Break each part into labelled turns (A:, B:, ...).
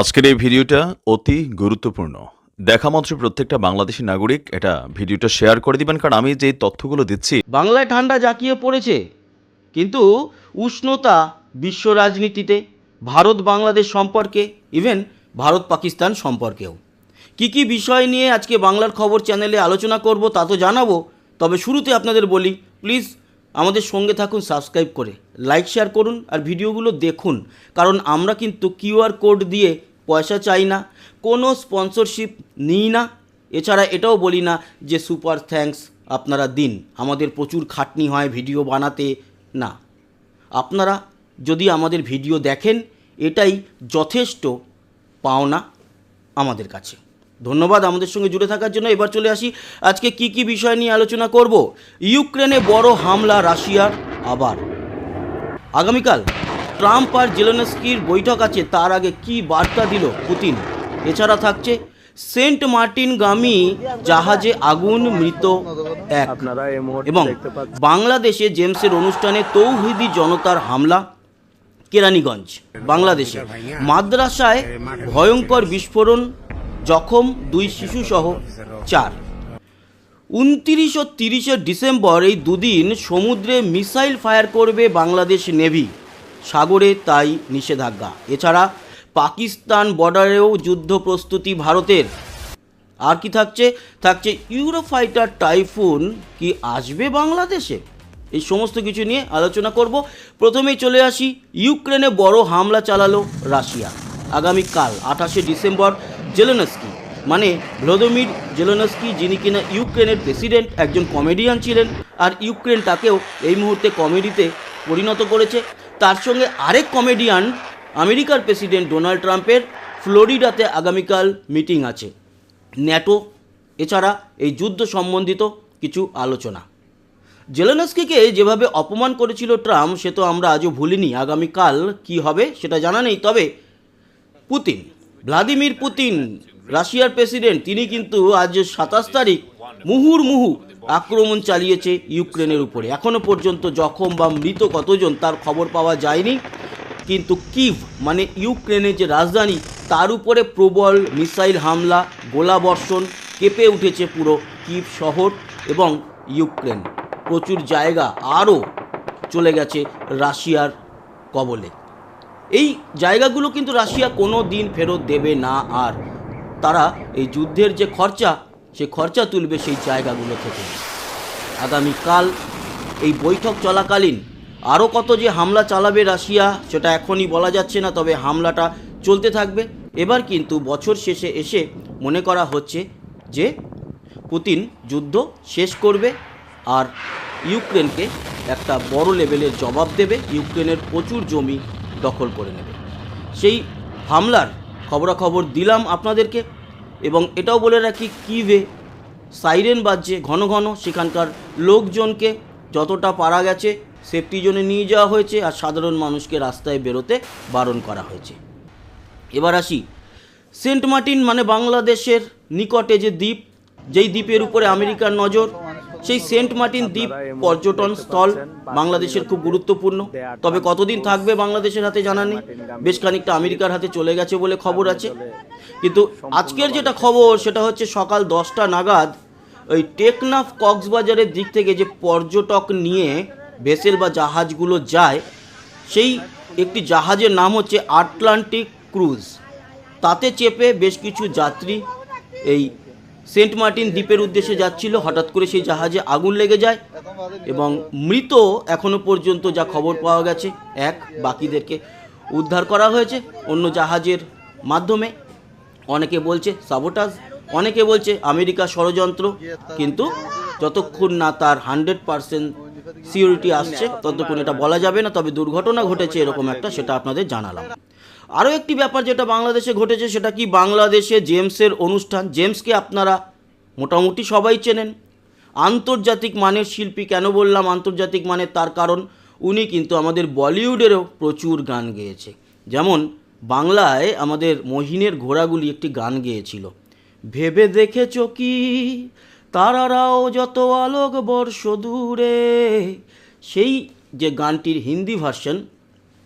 A: আজকের এই ভিডিওটা অতি গুরুত্বপূর্ণ। দেখা মাত্র প্রত্যেকটা বাংলাদেশি নাগরিক এটা ভিডিওটা শেয়ার করে দিবেন, কারণ আমি যে তথ্যগুলো দিচ্ছি।
B: বাংলায় ঠান্ডা জাঁকিয়ে পড়েছে, কিন্তু উষ্ণতা বিশ্ব রাজনীতিতে, ভারত বাংলাদেশ সম্পর্কে ইভেন ভারত পাকিস্তান সম্পর্কেও। কি কি বিষয় নিয়ে আজকে বাংলার খবর চ্যানেলে আলোচনা করব তা তো জানাব, তবে শুরুতে আপনাদের বলি প্লিজ আমাদের সঙ্গে থাকুন সাবস্ক্রাইব করে লাইক শেয়ার করুন আর ভিডিওগুলো দেখুন। কারণ আমরা কিন্তু কিউআর কোড দিয়ে পয়সা চাই না, কোনো স্পন্সরশিপ নিই না। এছাড়া এটাও বলি না যে সুপার থ্যাঙ্কস আপনারা দিন, আমাদের প্রচুর খাটনি হয় ভিডিও বানাতে, না। আপনারা যদি আমাদের ভিডিও দেখেন, এটাই যথেষ্ট পাওনা আমাদের কাছে। ধন্যবাদ আমাদের সঙ্গে জুড়ে থাকার জন্য। এবার চলে আসি আজকে কি কি বিষয় নিয়ে আলোচনা করব। ইউক্রেনে বড় হামলা রাশিয়ার আবার। আগামীকাল ট্রাম্প আর জেলেনস্কির বৈঠক আছে তার আগে কি বার্তা দিল পুতিন? এছাড়া থাকছে সেন্ট মার্টিনগামী জাহাজে আগুন মৃত এক। এবং বাংলাদেশে জেমসের অনুষ্ঠানে তৌহিদি জনতার হামলা কেরানীগঞ্জ বাংলাদেশে। মাদ্রাসায় ভয়ঙ্কর বিস্ফোরণ জখম দুই শিশুসহ চার। উনতিরিশ ও তিরিশে ডিসেম্বর এই দুদিন সমুদ্রে মিসাইল ফায়ার করবে বাংলাদেশ নেভি। সাগরে তাই নিষেধাজ্ঞা। এছাড়া পাকিস্তান বর্ডারেও যুদ্ধ প্রস্তুতি ভারতের। আর কি থাকছে? থাকছে ইউরোফাইটার টাইফুন। কি আসবে বাংলাদেশে? এই সমস্ত কিছু নিয়ে আলোচনা করব। প্রথমেই চলে আসি, ইউক্রেনে বড় হামলা চালালো রাশিয়া। আগামীকাল আঠাশে ডিসেম্বর জেলেনস্কি মানে ভ্লাদিমির জেলেনস্কি যিনি কিনা ইউক্রেনের প্রেসিডেন্ট, একজন কমেডিয়ান ছিলেন আর ইউক্রেন তাকেও এই মুহূর্তে কমেডিতে পরিণত করেছে। তার সঙ্গে আরেক কমেডিয়ান, আমেরিকার প্রেসিডেন্ট ডোনাল্ড ট্রাম্পের ফ্লোরিডাতে আগামীকাল মিটিং আছে। ন্যাটো, এছাড়া এই যুদ্ধ সম্বন্ধিত কিছু আলোচনা। জেলেনস্কিকে যেভাবে অপমান করেছিল ট্রাম্প, সে তো আমরা আজও ভুলিনি আগামীকাল কি হবে সেটা জানা নেই, তবে পুতিন ভ্লাদিমির পুতিন, রাশিয়ার প্রেসিডেন্ট, তিনি কিন্তু আজ সাতাশ তারিখ মুহুর্মুহু আক্রমণ চালিয়েছে ইউক্রেনের উপরে। এখনও পর্যন্ত জখম বা মৃত কতজন তার খবর পাওয়া যায়নি। কিন্তু কিভ মানে ইউক্রেনের যে রাজধানী, তার উপরে প্রবল মিসাইল হামলা, গোলাবর্ষণ কেঁপে উঠেছে পুরো কিভ শহর এবং ইউক্রেন। প্রচুর জায়গা আরও চলে গেছে রাশিয়ার কবলে। এই জায়গাগুলো কিন্তু রাশিয়া কোনো দিন ফেরত দেবে না, আর তারা এই যুদ্ধের যে খরচা, সে খরচা তুলবে সেই জায়গাগুলো থেকে। আগামীকাল এই বৈঠক চলাকালীন আরও কত যে হামলা চালাবে রাশিয়া, সেটা এখনই বলা যাচ্ছে না, তবে হামলাটা চলতে থাকবে। এবার কিন্তু বছর শেষে এসে মনে করা হচ্ছে যে পুতিন যুদ্ধ শেষ করবে আর ইউক্রেনকে একটা বড় লেভেলের জবাব দেবে। ইউক্রেনের প্রচুর জমি দখল করে নেবে। সেই হামলার খবরাখবর দিলাম আপনাদেরকে এবং এটাও বলে রাখি কিভে সাইরেন বাজছে ঘন ঘন, সেখানকার লোকজনকে যতটা পারা গেছে সেফটি জোনে নিয়ে যাওয়া হয়েছে আর সাধারণ মানুষকে রাস্তায় বেরোতে বারণ করা হয়েছে। এবার আসি, সেন্ট মার্টিন মানে বাংলাদেশের নিকটে যে দ্বীপ, যেই দ্বীপের উপরে আমেরিকার নজর সেই সেন্ট মার্টিন দ্বীপ পর্যটন স্থল বাংলাদেশের খুব গুরুত্বপূর্ণ। তবে কতদিন থাকবে বাংলাদেশের হাতে জানা নেই। বেশ খানিকটা আমেরিকার হাতে চলে গেছে বলে খবর আছে। কিন্তু আজকের যেটা খবর, সেটা হচ্ছে সকাল দশটা নাগাদ ওই টেকনাফ কক্সবাজারের দিক থেকে যে পর্যটক নিয়ে ভেসেল বা জাহাজগুলো যায়, সেই একটি জাহাজের নাম হচ্ছে আটলান্টিক ক্রুজ। তাতে চেপে বেশ কিছু যাত্রী এই সেন্ট মার্টিন দ্বীপের উদ্দেশ্যে যাচ্ছিল, হঠাৎ করে সেই জাহাজে আগুন লেগে যায় এবং মৃত এখনও পর্যন্ত যা খবর পাওয়া গেছে, এক, বাকিদেরকে উদ্ধার করা হয়েছে। অন্য জাহাজের মাধ্যমে অনেকে বলছে সাবোটাজ অনেকে বলছে আমেরিকা ষড়যন্ত্র, কিন্তু যতক্ষণ না তার হান্ড্রেড পারসেন্ট সিকিউরিটি আসছে, ততক্ষণ এটা বলা যাবে না, তবে দুর্ঘটনা ঘটেছে এরকম একটা, সেটা আপনাদের জানালাম। আরও একটি ব্যাপার যেটা বাংলাদেশে ঘটেছে, সেটা কি বাংলাদেশে জেমসের অনুষ্ঠান? জেমসকে আপনারা মোটামুটি সবাই চেনেন। আন্তর্জাতিক মানের শিল্পী কেন বললাম? আন্তর্জাতিক মানের তার কারণ, উনি কিন্তু আমাদের বলিউডেরও প্রচুর গান গেয়েছে। যেমন বাংলায় আমাদের মহিনের ঘোড়াগুলি একটি গান গেয়েছিল। ভেবে দেখেছ কি? তারারাও যত আলোক বর্ষ দূরে। সেই যে গানটির হিন্দি ভার্সন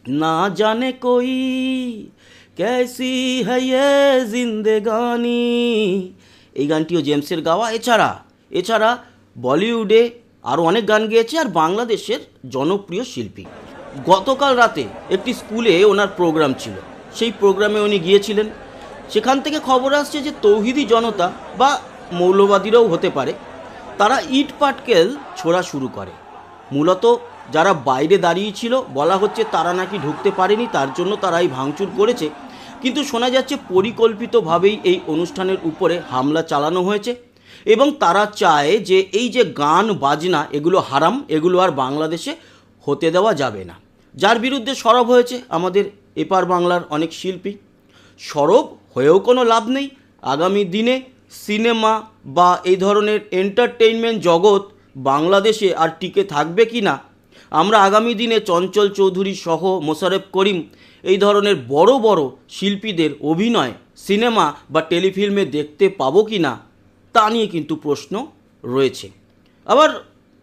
B: না জানে কই ক্যাসি হয়ে জিন্দেগানি এই গানটিও জেমসের গাওয়া। এছাড়া এছাড়া বলিউডে আরও অনেক গান গেয়েছে আর বাংলাদেশের জনপ্রিয় শিল্পী। গতকাল রাতে একটি স্কুলে ওনার প্রোগ্রাম ছিল। সেই প্রোগ্রামে উনি গিয়েছিলেন। সেখান থেকে খবর আসছে যে তৌহিদি জনতা বা মৌলবাদীরাও হতে পারে। তারা ইট পাটকেল ছোড়া শুরু করে। মূলত যারা বাইরে দাঁড়িয়ে ছিল, বলা হচ্ছে তারা নাকি ঢুকতে পারেনি, তার জন্য তারা এই ভাঙচুর করেছে। কিন্তু শোনা যাচ্ছে পরিকল্পিতভাবেই এই অনুষ্ঠানের উপরে হামলা চালানো হয়েছে এবং তারা চায় যে এই যে গান, বাজনা, এগুলো হারাম, এগুলো আর বাংলাদেশে হতে দেওয়া যাবে না। যার বিরুদ্ধে সরব হয়েছে আমাদের এপার বাংলার অনেক শিল্পী। সরব হয়েও কোনো লাভ নেই। আগামী দিনে সিনেমা বা এই ধরনের এন্টারটেইনমেন্ট জগৎ বাংলাদেশে আর টিকে থাকবে কি না আমরা আগামী দিনে চঞ্চল চৌধুরী সহ মোশারেফ করিম এই ধরনের বড় বড় শিল্পীদের অভিনয়, সিনেমা বা টেলিফিল্মে দেখতে পাবো কি না, তা নিয়ে কিন্তু প্রশ্ন রয়েছে। আবার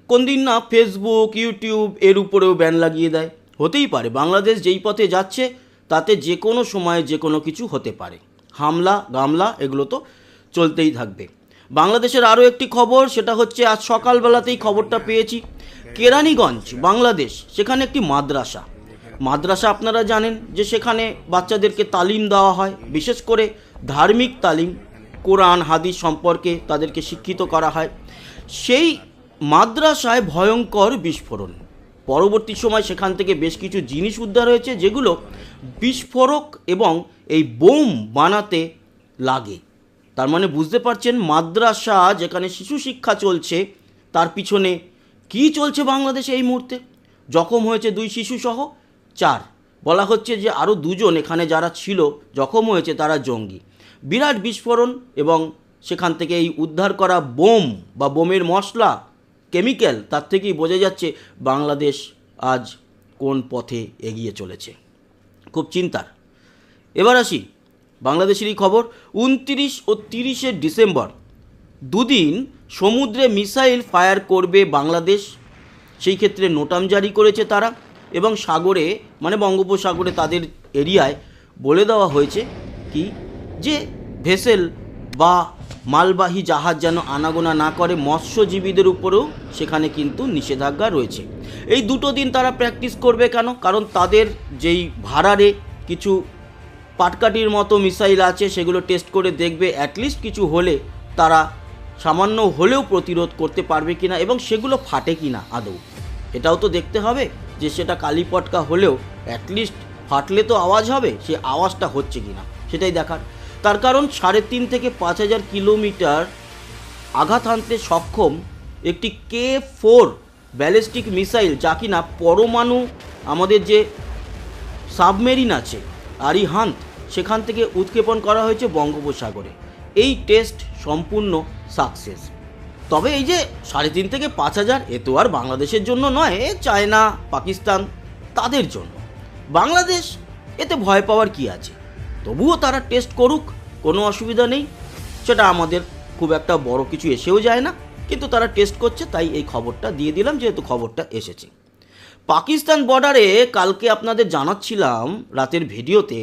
B: কোন দিন না ফেসবুক ইউটিউব এর উপরেও ব্যান লাগিয়ে দেয়। হতেই পারে, বাংলাদেশ যেই পথে যাচ্ছে, তাতে যে কোনো সময়ে যে কোনো কিছু হতে পারে। হামলা, গামলা, এগুলো তো চলতেই থাকবে। বাংলাদেশের আরও একটি খবর, সেটা হচ্ছে আজ সকালবেলাতেই খবরটা পেয়েছি। কেরানীগঞ্জ, বাংলাদেশ, সেখানে একটি মাদ্রাসা। মাদ্রাসা আপনারা জানেন যে সেখানে বাচ্চাদেরকে তালিম দেওয়া হয়, বিশেষ করে ধার্মিক তালিম, কোরআন, হাদিস সম্পর্কে তাদেরকে শিক্ষিত করা হয়। সেই মাদ্রাসায় ভয়ঙ্কর বিস্ফোরণ। পরবর্তী সময় সেখান থেকে বেশ কিছু জিনিস উদ্ধার হয়েছে, যেগুলো বিস্ফোরক এবং এই বোম বানাতে লাগে। তার মানে বুঝতে পারছেন মাদ্রাসা যেখানে শিশু শিক্ষা চলছে, তার পিছনে কি চলছে বাংলাদেশে এই মুহূর্তে? জখম হয়েছে দুই শিশুসহ চার। বলা হচ্ছে যে আরও দুজন এখানে যারা ছিল, জখম হয়েছে তারা জঙ্গি। বিরাট বিস্ফোরণ এবং সেখান থেকে এই উদ্ধার করা বোম বা বোমের মশলা, কেমিক্যাল, তার থেকেই বোঝা যাচ্ছে বাংলাদেশ আজ কোন পথে এগিয়ে চলেছে। খুব চিন্তার। এবার আসি বাংলাদেশেরই খবর, উনত্রিশ ও তিরিশে ডিসেম্বর দুদিন সমুদ্রে মিসাইল ফায়ার করবে বাংলাদেশ। সেই ক্ষেত্রে নোটাম জারি করেছে তারা এবং সাগরে মানে বঙ্গোপসাগরে তাদের এরিয়ায় বলে দেওয়া হয়েছে কি, যে ভেসেল বা মালবাহী জাহাজ যেন আনাগোনা না করে মৎস্যজীবীদের উপরেও সেখানে কিন্তু নিষেধাজ্ঞা রয়েছে। এই দুটো দিন তারা প্র্যাকটিস করবে কেন? কারণ তাদের যেই ভাড়ারে কিছু পাটকাঠির মতো মিসাইল আছে, সেগুলো টেস্ট করে দেখবে অ্যাটলিস্ট কিছু হলে তারা সামান্য হলেও প্রতিরোধ করতে পারবে কিনা এবং সেগুলো ফাটে কিনা আদৌ। এটাও তো দেখতে হবে যে সেটা কালীপটকা হলেও অ্যাটলিস্ট ফাটলে তো আওয়াজ হবে, সে আওয়াজটা হচ্ছে কিনা, সেটাই দেখার। তার কারণ সাড়ে তিন থেকে পাঁচ হাজার কিলোমিটার আঘাত হানতে সক্ষম একটি কে ফোর ব্যালিস্টিক মিসাইল, যা কিনা পরমাণু আমাদের যে সাবমেরিন আছে আরিহান্ত সেখান থেকে উৎক্ষেপণ করা হয়েছে বঙ্গোপসাগরে। এই টেস্ট সম্পূর্ণ সাকসেস। তবে এই যে সাড়ে তিন থেকে পাঁচ হাজার, এ তো আর বাংলাদেশের জন্য নয় চায়না, পাকিস্তান, তাদের জন্য। বাংলাদেশ, এতে ভয় পাওয়ার কি আছে? তবুও তারা টেস্ট করুক, কোনো অসুবিধা নেই। সেটা আমাদের খুব একটা বড় কিছু এসেও যায় না, কিন্তু তারা টেস্ট করছে, তাই এই খবরটা দিয়ে দিলাম, যেহেতু খবরটা এসেছে। পাকিস্তান বর্ডারে কালকে আপনাদের জানাচ্ছিলাম রাতের ভিডিওতে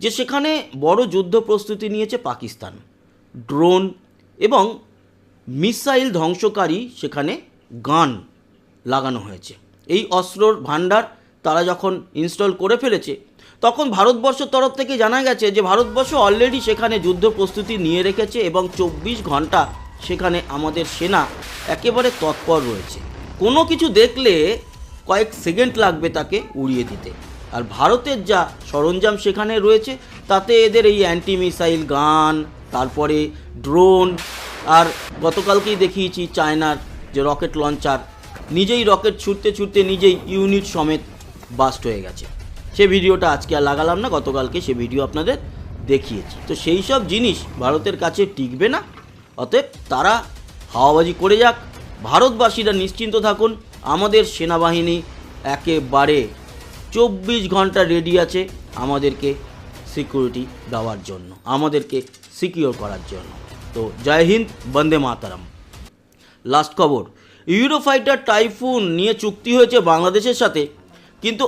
B: যে সেখানে বড় যুদ্ধ প্রস্তুতি নিয়েছে পাকিস্তান। ড্রোন এবং মিসাইল ধ্বংসকারী সেখানে গান লাগানো হয়েছে। এই অস্ত্রর ভাণ্ডার তারা যখন ইনস্টল করে ফেলেছে, তখন ভারতবর্ষের তরফ থেকে জানা গেছে যে ভারতবর্ষ অলরেডি সেখানে যুদ্ধ প্রস্তুতি নিয়ে রেখেছে এবং চব্বিশ ঘণ্টা সেখানে আমাদের সেনা একেবারে তৎপর রয়েছে। কোনো কিছু দেখলে কয়েক সেকেন্ড লাগবে তাকে উড়িয়ে দিতে। আর ভারতের যা সরঞ্জাম সেখানে রয়েছে, তাতে এদের এই অ্যান্টি মিসাইল গান, তারপরে ড্রোন আর গতকালকেই দেখিয়েছি চায়নার যে রকেট লঞ্চার নিজেই রকেট ছুটতে ছুটতে নিজেই ইউনিট সমেত বাস্ট হয়ে গেছে। সে ভিডিওটা আজকে আর লাগালাম না, গতকালকে সে ভিডিও আপনাদের দেখিয়েছি। তো সেই সব জিনিস ভারতের কাছে টিকবে না, অতএব তারা হাওয়াবাজি করে যাক, ভারতবাসীরা নিশ্চিন্ত থাকুন আমাদের সেনাবাহিনী একেবারে চব্বিশ ঘণ্টা রেডি আছে আমাদেরকে সিকিউরিটি দেওয়ার জন্য, আমাদেরকে সিকিওর করার জন্য। তো জয় হিন্দ, বন্দে মাতারাম। লাস্ট খবর ইউরোফাইটার টাইফুন নিয়ে চুক্তি হয়েছে বাংলাদেশের সাথে, কিন্তু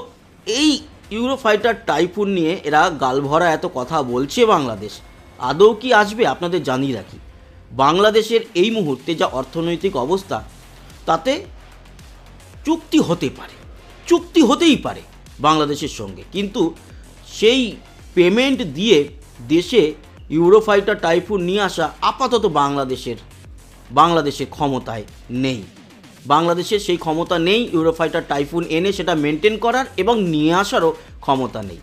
B: এই ইউরোফাইটার টাইফুন নিয়ে এরা গালভরা এত কথা বলছে বাংলাদেশ। আদৌ কি আসবে, আপনাদের জানিয়ে রাখি। বাংলাদেশের এই মুহূর্তে যা অর্থনৈতিক অবস্থা, তাতে চুক্তি হতে পারে, চুক্তি হতেই পারে বাংলাদেশের সঙ্গে। কিন্তু সেই পেমেন্ট দিয়ে দেশে ইউরোফাইটার টাইফুন নিয়ে আসা আপাতত বাংলাদেশের বাংলাদেশের ক্ষমতায় নেই। বাংলাদেশের সেই ক্ষমতা নেই ইউরোফাইটার টাইফুন এনে সেটা মেনটেন করার এবং নিয়ে আসারও ক্ষমতা নেই।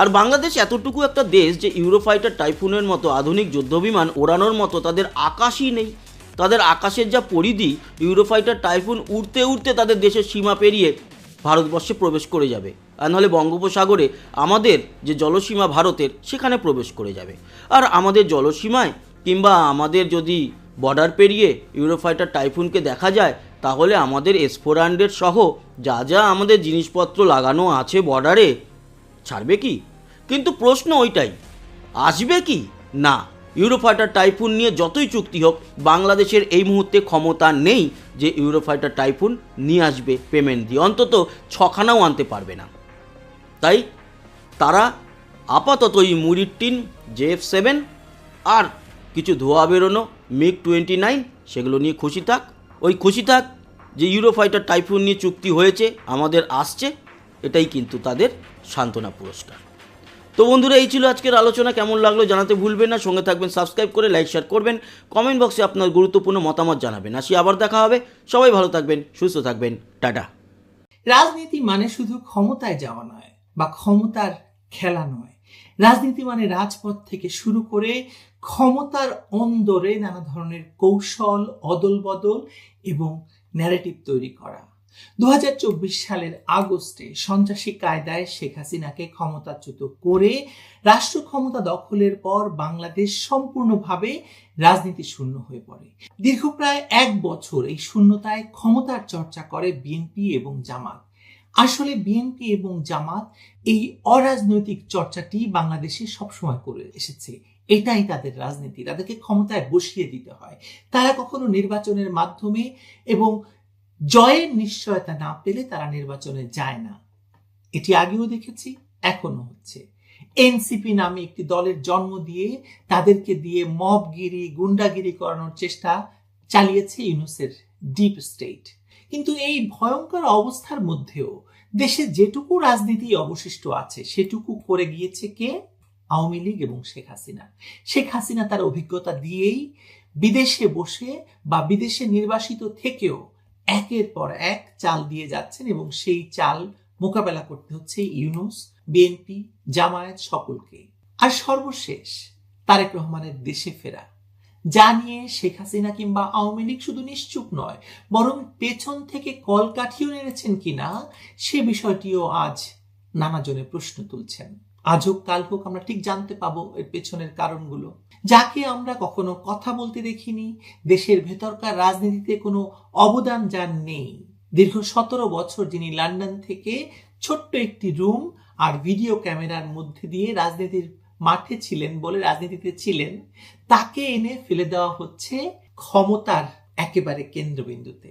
B: আর বাংলাদেশ এতটুকু একটা দেশ যে ইউরোফাইটার টাইফুনের মতো আধুনিক যুদ্ধবিমান ওড়ানোর মতো তাদের আকাশই নেই। তাদের আকাশের যা পরিধি ইউরোফাইটার টাইফুন উড়তে উড়তে তাদের দেশের সীমা পেরিয়ে ভারতবর্ষে প্রবেশ করে যাবে। আর নাহলে বঙ্গোপসাগরে আমাদের যে জলসীমা ভারতের, সেখানে প্রবেশ করে যাবে। আর আমাদের জলসীমায় কিংবা আমাদের যদি বর্ডার পেরিয়ে ইউরোফাইটার টাইফুনকে দেখা যায়, তাহলে আমাদের এসফোরান্ডের সহ যা যা আমাদের জিনিসপত্র লাগানো আছে বর্ডারে ছাড়বে কি? কিন্তু প্রশ্ন ওইটাই, আসবে কি? না। ইউরোফাইটার টাইফুন নিয়ে যতই চুক্তি হোক, বাংলাদেশের এই মুহূর্তে ক্ষমতা নেই যে ইউরোফাইটার টাইফুন নিয়ে আসবে পেমেন্ট দিয়ে। অন্তত ছখানাও আনতে পারবে না। তাই তারা আপাতত এই মুড়ির টিন জেএফ সেভেন আর কিছু ধোয়া বেরোনো, মিগ টোয়েন্টি নাইন সেগুলো নিয়ে খুশি থাক। ওই খুশি থাক যে ইউরোফাইটার টাইফুন নিয়ে চুক্তি হয়েছে, আমাদের আসছে, এটাই কিন্তু তাদের সান্ত্বনা পুরস্কার। তো বন্ধুরা, এই ছিল আজকের আলোচনা। কেমন লাগল জানাতে ভুলবেন না। সঙ্গে থাকবেন সাবস্ক্রাইব করে লাইক শেয়ার করবেন। কমেন্ট বক্সে আপনার গুরুত্বপূর্ণ মতামত জানাবেন। আসি, আবার দেখা হবে। সবাই ভালো থাকবেন, সুস্থ থাকবেন। টাটা।
C: রাজনীতি মানে শুধু ক্ষমতায় যাওয়া নয়, বা ক্ষমতার খেলা নয়। রাজনীতি মানে রাজপথ থেকে শুরু করে ক্ষমতার অন্দরে নানা ধরনের কৌশল অদল বদল এবং ন্যারেটিভ তৈরি করা। দু সালের আগস্টে সন্ত্রাসী কায়দায় শেখ হাসিনাকে ক্ষমতাচ্যুত করে রাষ্ট্র ক্ষমতা দখলের পর বাংলাদেশ সম্পূর্ণভাবে রাজনীতি শূন্য হয়ে পড়ে। দীর্ঘ প্রায় এক বছর এই শূন্যতায় ক্ষমতার চর্চা করে বিএনপি এবং জামাত। আসলে বিএনপি এবং জামাত এই অরাজনৈতিক চর্চাটি বাংলাদেশে সবসময় করে এসেছে। এটাই তাদের রাজনীতি। তাদেরকে ক্ষমতায় বসিয়ে দিতে হয়। তারা কখনো নির্বাচনের মাধ্যমে এবং জয়ের নিশ্চয়তা না পেলে তারা নির্বাচনে যায় না। এটি আগেও দেখেছি এখনও হচ্ছে। এনসিপি নামে একটি দলের জন্ম দিয়ে তাদেরকে দিয়ে মবগিরি গুন্ডাগিরি করানোর চেষ্টা চালিয়েছে ইউনুসের ডিপ স্টেট। কিন্তু এই ভয়ঙ্কর অবস্থার মধ্যেও দেশে যেটুকু রাজনীতি অবশিষ্ট আছে, সেটুকু করে গিয়েছে কে? আওয়ামী লীগ এবং শেখ হাসিনা। শেখ হাসিনা তার অভিজ্ঞতা দিয়েই বিদেশে বসে বা বিদেশে নির্বাসিত থেকেও একের পর এক চাল দিয়ে যাচ্ছেন এবং সেই চাল মোকাবেলা করতে হচ্ছে ইউনুস, বিএনপি, জামায়াত সকলকে। আর সর্বশেষ, তারেক রহমানের দেশে ফেরা। যা নিয়ে শেখ হাসিনা কিংবা আওয়ামী লীগ শুধু নিশ্চুপ নয়, বরং পেছন থেকে কল কলকাঠিও নেড়েছেন কিনা, সে বিষয়টিও আজ নানাজনে প্রশ্ন তুলছেন। আজ হোক, কাল হোক, আমরা ঠিক জানতে পাবো এর পেছনের কারণগুলো। যাকে আমরা কখনো কথা বলতে দেখিনি, দেশের ভেতরকার রাজনীতিতে কোনো অবদান যার নেই। দীর্ঘ সতেরো বছর যিনি লন্ডন থেকে ছোট্ট একটি রুম আর ভিডিও ক্যামেরার মধ্যে দিয়ে রাজনীতির মাঠে ছিলেন বলে রাজনীতিতে ছিলেন, তাকে এনে ফেলে দেওয়া হচ্ছে ক্ষমতার একেবারে কেন্দ্রবিন্দুতে।